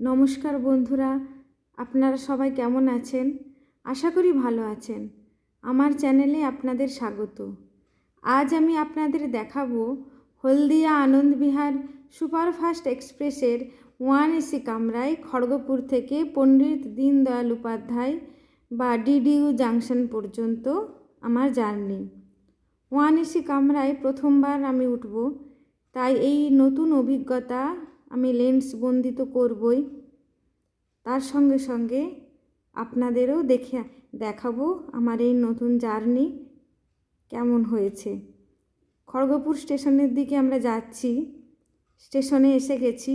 নমস্কার বন্ধুরা, আপনারা সবাই কেমন আছেন? আশা করি ভালো আছেন। আমার চ্যানেলে আপনাদের স্বাগত। আজ আমি আপনাদের দেখাবো হলদিয়া আনন্দবিহার সুপারফাস্ট এক্সপ্রেসের ওয়ান এসি কামরায় খড়গপুর থেকে পণ্ডিত দীনদয়াল উপাধ্যায় বা ডিডিউ জাংশন পর্যন্ত আমার জার্নি। ওয়ান এসি কামরায় প্রথমবার আমি উঠব, তাই এই নতুন অভিজ্ঞতা আমি লেন্স বন্দি তো করবই। তার সঙ্গে সঙ্গে আপনাদেরও দেখে দেখাবো আমার এই নতুন জার্নি কেমন হয়েছে। খড়গপুর স্টেশনের দিকে আমরা যাচ্ছি। স্টেশনে এসে গেছি।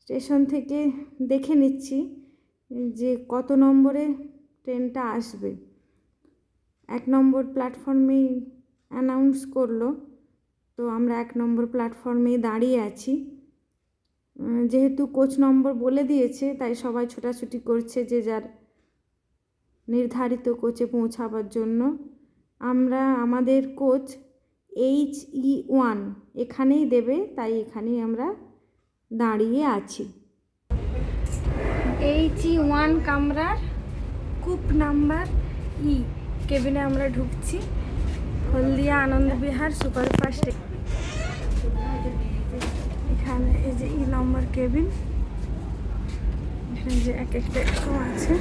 স্টেশন থেকে দেখে নিচ্ছি যে কত নম্বরে ট্রেনটা আসবে। এক নম্বর প্ল্যাটফর্মেই অ্যানাউন্স করল। তো আমরা এক নম্বর প্ল্যাটফর্মে দাঁড়িয়ে আছি। যেহেতু কোচ নম্বর বলে দিয়েছে, তাই সবাই ছোটাছুটি করছে যে যার নির্ধারিত কোচে পৌঁছাবার জন্য। আমরা, আমাদের কোচ এইচ ই ওয়ান এখানেই দেবে, তাই এখানেই আমরা দাঁড়িয়ে আছি। এইচ ই ওয়ান কামরার কূপ নাম্বার ই কেবিনে আমরা ঢুকছি। হলদিয়া আনন্দ আনন্দবিহার সুপারফাস্ট এখানে এই যে ই নম্বর কেবিন। এখানে যে এক একটা আছে।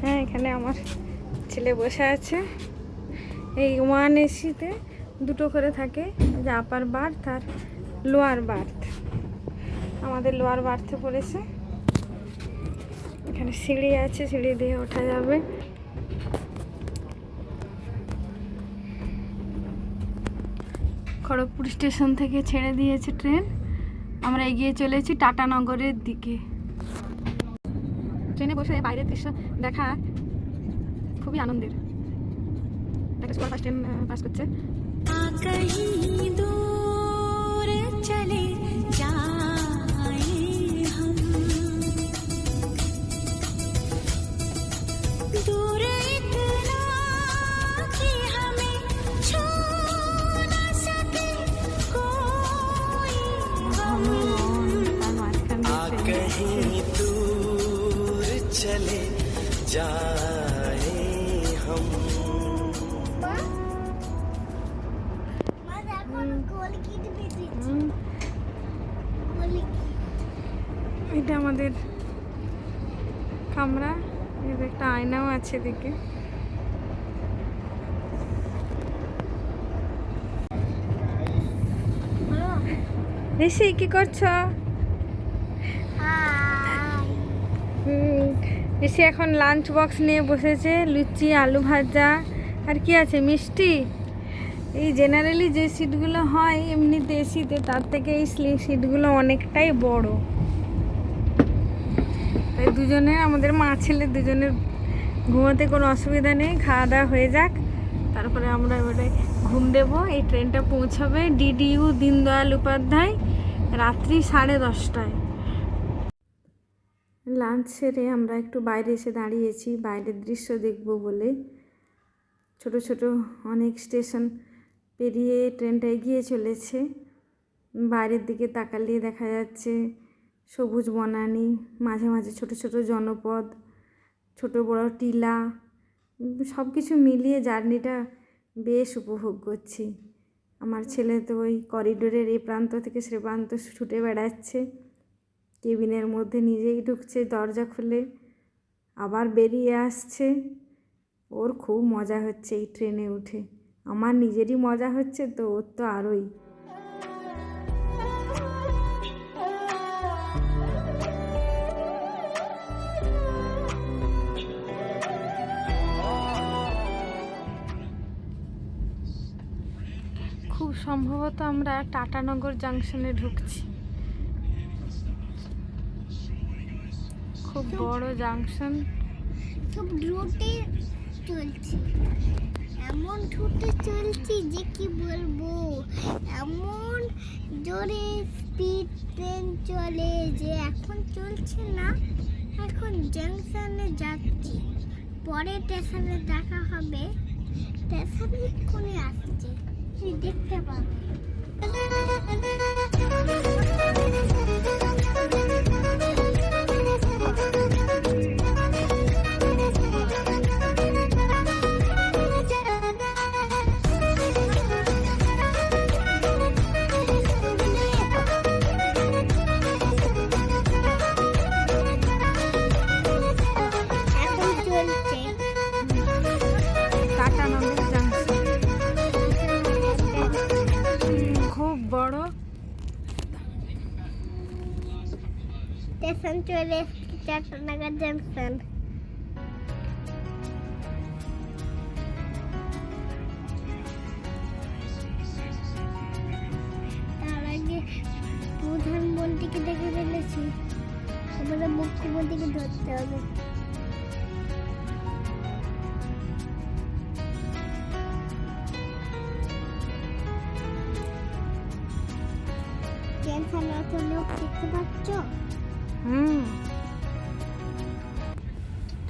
হ্যাঁ এখানে আমার ছেলে বসে আছে। এই ওয়ান এসিতে দুটো করে থাকে। যে আপার বার্থ আর লোয়ার বার্থ। আমাদের লোয়ার বার্থে পড়েছে। এখানে সিঁড়ি আছে, সিঁড়ি দিয়ে ওঠা যাবে। খড়গপুর স্টেশন থেকে ছেড়ে দিয়েছে ট্রেন। আমরা এগিয়ে চলেছি টাটানগরের দিকে। ট্রেনে বসে বাইরের দৃশ্য দেখা খুবই আনন্দের। করছে। চলে যা। এটা আমাদের কামরা। এর একটা আয়নাও আছে এদিকে। ঋষি, কি করছ? ঋষি এখন লাঞ্চ বক্স নিয়ে বসেছে, লুচি, আলু ভাজা। আর কি আছে? মিষ্টি? এই জেনারেলি যে সিটগুলো হয়, এমনিতে এসিতে তার থেকে এই স্লিপ সিটগুলো অনেকটাই বড়। তাই দুজনের আমাদের মা ছেলে দুজনের ঘুমাতে কোনো অসুবিধা নেই, খাওয়া দাওয়া হয়ে যাক। তারপরে আমরা এবারে ঘুম দেব। এই ট্রেনটা পৌঁছাবে ডিডিইউ দীনদয়াল উপাধ্যায় রাত্রি সাড়ে দশটায়। লাঞ্চ সেরে আমরা একটু বাইরে এসে দাঁড়িয়েছি, বাইরের দৃশ্য দেখব বলে। ছোট ছোট অনেক স্টেশন পেরিয়ে ট্রেনটা এগিয়ে চলেছে। বাইরের দিকে তাকালে দেখা যাচ্ছে সবুজ বনানি, মাঝে মাঝে ছোট ছোট জনপদ, ছোট বড় টিলা সব কিছু মিলিয়ে জার্নিটা বেশ উপভোগ করছি। আমার ছেলে তো ওই করিডোরের এই প্রান্ত থেকে সে প্রান্ত ছুটে বেড়াচ্ছে। কেবিনের মধ্যে নিজেই ঢুকছে দরজা খুলে, আবার বেরিয়ে আসছে। ওর খুব মজা হচ্ছে এই ট্রেনে উঠে। আমার নিজেরই মজা হচ্ছে তো ওর তো আরোই। খুব সম্ভবত আমরা টাটানগর জাংশনে ঢুকছি। খুব বড় জাংশন। খুব দ্রুতে চলছি যে কি বলব? এমন জোরে স্পিড ট্রেন চলে যে এখন চলছে না, এখন জাংশনে যাচ্ছি। পরে স্টেশনে দেখা হবে। স্টেশনে আসছে। তুই দেখতে পাবি। স্টেশন চলে এসেছি চারটা নাগাদ জাংশন তার আগে প্রধানমন্ত্রীকে দেখে ফেলেছি। এবারে মুখ্যমন্ত্রীকে ধরতে হবে।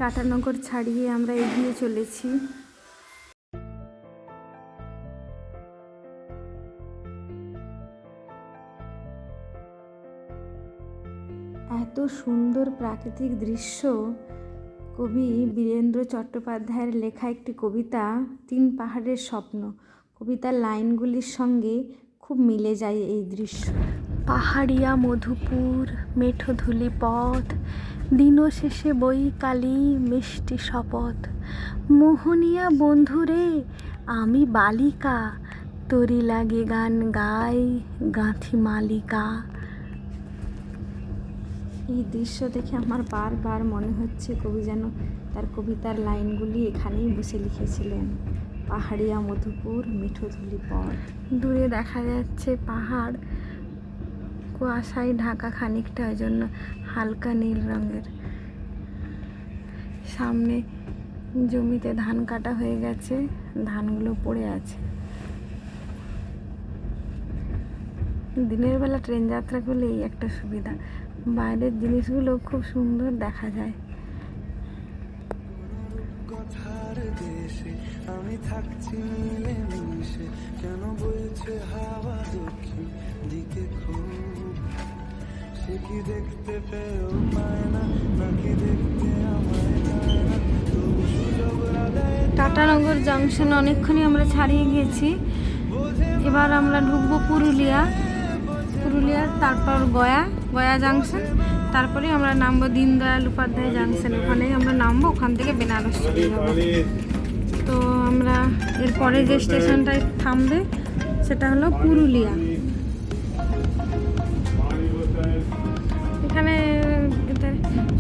টাটানগর ছাড়িয়ে আমরা এগিয়ে চলেছি। এত সুন্দর প্রাকৃতিক দৃশ্য। কবি বীরেন্দ্র চট্টোপাধ্যায়ের লেখা একটি কবিতা, তিন পাহাড়ের স্বপ্ন। কবিতার লাইনগুলির সঙ্গে খুব মিলে যায় এই দৃশ্য। পাহাড়িয়া মধুপুর, মেঠো ধুলি পথ দিন শেষে বই কালি মিষ্টি শপথ। মোহনিয়া বন্ধুরে আমি বালিকা তরি লাগে গান গাই গাঁথি মালিকা। এই দৃশ্য দেখে আমার বারবার মনে হচ্ছে কবি যেন তার কবিতার লাইনগুলি এখানেই বসে লিখেছিলেন। পাহাড়িয়া মধুপুর মিঠো ধুলি পথ। দূরে দেখা যাচ্ছে পাহাড় কুয়াশায় ঢাকা খানিকটা ওই জন্য হালকা নীল রঙের। সামনে জমিতে ধান কাটা হয়ে গেছে, ধানগুলো পড়ে আছে। দিনের বেলা ট্রেন যাত্রা করলে এই একটা সুবিধা, বাইরের জিনিসগুলো খুব সুন্দর দেখা যায়। দেশে আমি থাকছি মিলে মিশে কেন বলছে হাওয়া দক্ষিণ দিকে খুব? সে কি দেখতে পেয়েও পায় না নাকি দেখতে আমায় চায় না? তবু সুযোগ লাগায় টাটানগর জাংশন অনেকক্ষণই আমরা ছাড়িয়ে গিয়েছি। এবার আমরা ঢুকবো পুরুলিয়া। পুরুলিয়ার তারপর গয়া গয়া জাংশন তারপরে আমরা নামবো দীনদয়াল উপাধ্যায় জাংশন ওখানেই আমরা নামবো ওখান থেকে বেনারস চলে যাব। তো আমরা এরপরে যে স্টেশনটায় থামবে, সেটা হলো পুরুলিয়া। এখানে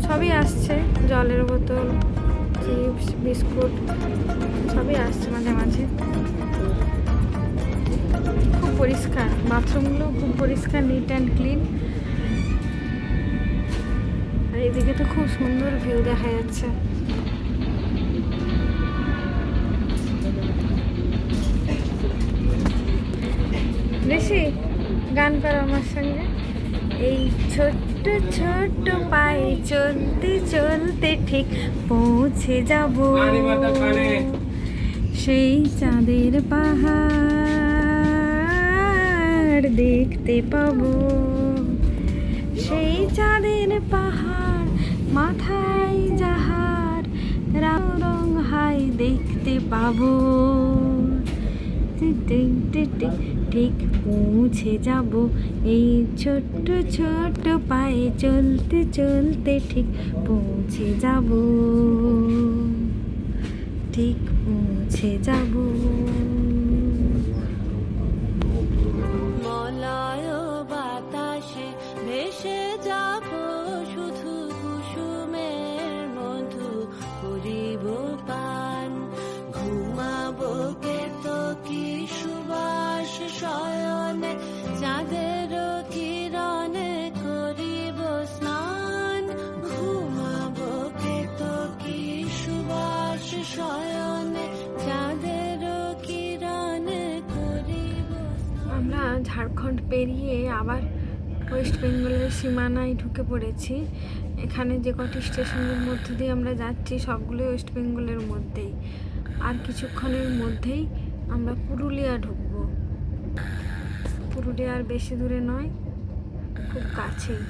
সবই আসছে, জলের বোতল, চিপস, বিস্কুট, সবই আসছে মাঝে মাঝে। খুব পরিষ্কার, বাথরুমগুলো খুব পরিষ্কার নিট অ্যান্ড ক্লিন আর এদিকে তো খুব সুন্দর ভিউ দেখা যাচ্ছে। বেশি গান করো আমার সঙ্গে। এই ছোট্ট ছোট্ট পায়ে চলতে চলতে ঠিক পৌঁছে যাব। সেই চাঁদের পাহাড় দেখতে পাবো। সেই চাঁদের পাহাড় মাথায় যাহার রং হাই দেখতে পাবো। ঠিক পৌঁছে যাব। এই ছোট্ট ছোট্ট পায়ে চলতে চলতে ঠিক পৌঁছে যাব। ঠিক পৌঁছে যাব। মলয় বাতাসে ভেসে যাব। শয়নে চাঁদের করিব স্নান। ঘুমাবো কে কি সুবাস শয়নে, চাঁদের করিব আমরা ঝাড়খণ্ড পেরিয়ে আবার ওয়েস্ট বেঙ্গলের সীমানায় ঢুকে পড়েছি। এখানে যে কটি স্টেশনের মধ্যে দিয়ে আমরা যাচ্ছি, সবগুলোই ওয়েস্ট বেঙ্গলের মধ্যেই। আর কিছুক্ষণের মধ্যেই আমরা পুরুলিয়া ঢুকবো। পুরুলিয়ার বেশি দূরে নয়, খুব কাছেই।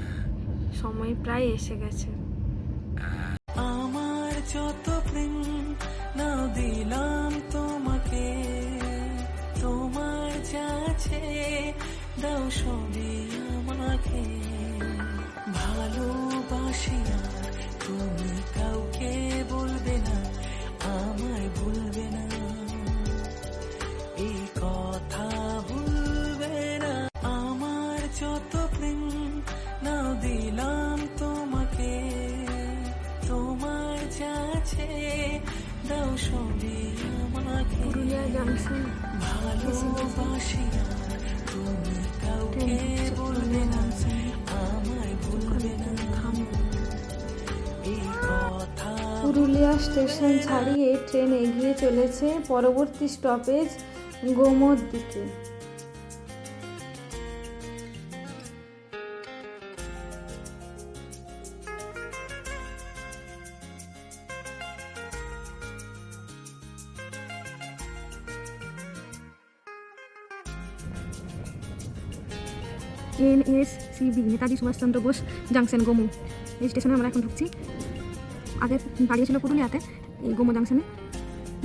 সময় প্রায় এসে গেছে। আমার যত প্রেম, নাও দিলাম তোমাকে। তোমার যাচ্ছে দাও সবই আমাকে। ভালোবাসি আর তুমি কাউকে বলবে না, আমায় ভুলবে পুরুলিয়া স্টেশন ছাড়িয়ে ট্রেন এগিয়ে চলেছে পরবর্তী স্টপেজ গোমোর দিকে। N S CB Netaji Subhashchandra Bose, junction Gomoh. এই স্টেশনে আমরা এখন ঢুকছি। আগে দাঁড়িয়েছিল পুরুলিয়াতে, এই গোমো জাংশনে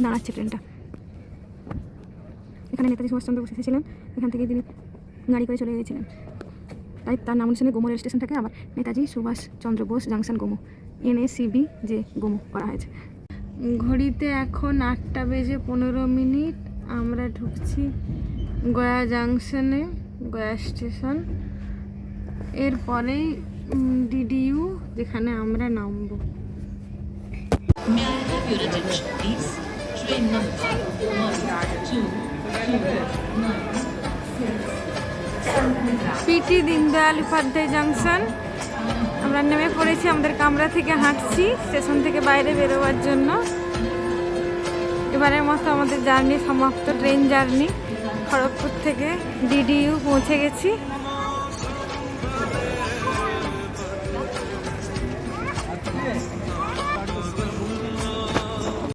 দাঁড়াচ্ছে ট্রেনটা। এখানে নেতাজি সুভাষচন্দ্র বোস এসেছিলেন এখান থেকে তিনি গাড়ি করে চলে গিয়েছিলেন। তাই তার নাম অনুসারে গোমো রেল স্টেশন থেকে আবার নেতাজি সুভাষচন্দ্র বোস জাংশন গোমো, এনএসিবি যে গোমো করা হয়েছে। ঘড়িতে এখন আটটা বেজে পনেরো মিনিট, আমরা ঢুকছি গয়া জাংশনে, গয়া স্টেশন। এরপরেই ডিডিইউ, যেখানে আমরা নামবো। May I have your attention, please? Train number. PT Deendayal Upadhyay junction আমরা নেমে পড়েছি আমাদের কামরা থেকে হাঁটছি স্টেশন থেকে বাইরে বেরোবার জন্য এবারের মতো আমাদের জার্নি সমাপ্ত ট্রেন জার্নি খড়গপুর থেকে ডিডিইউ পৌঁছে গেছি